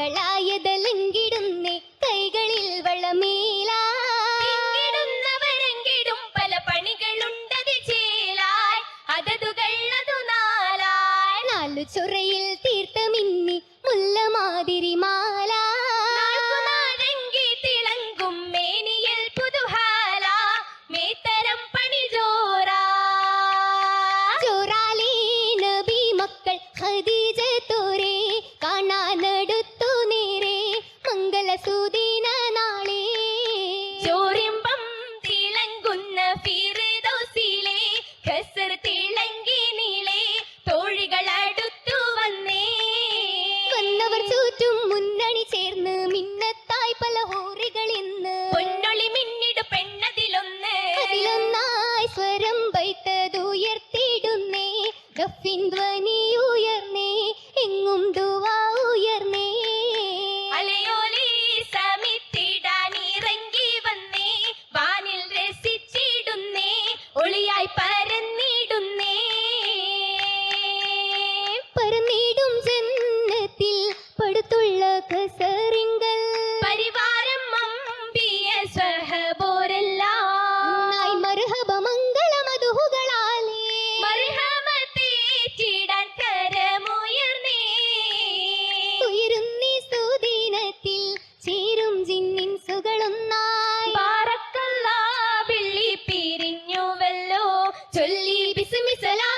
മകളായതലങ്കിടുന്നേ കൈകളിൽ വളമേല. ിടുന്നവരെങ്കിടും പല പണികളുണ്ടത് ചേലായി അതതുകള്ളതു നാലായി. നാലു ചൊറയിൽ തീർത്തമിന്നി മുല്ലമാതിരി മാലായി പിൻധ്വനിയുയർന്നേ എങ്ങും ദുവാ അലയോലി വന്നേ വാനിൽ രസിച്ചിടുന്നേ പരന്നിടുന്നേ. പരന്നിടും ജന്മത്തിൽ പടുത്തുള്ള കസ சொல்லி பிசுமிசலா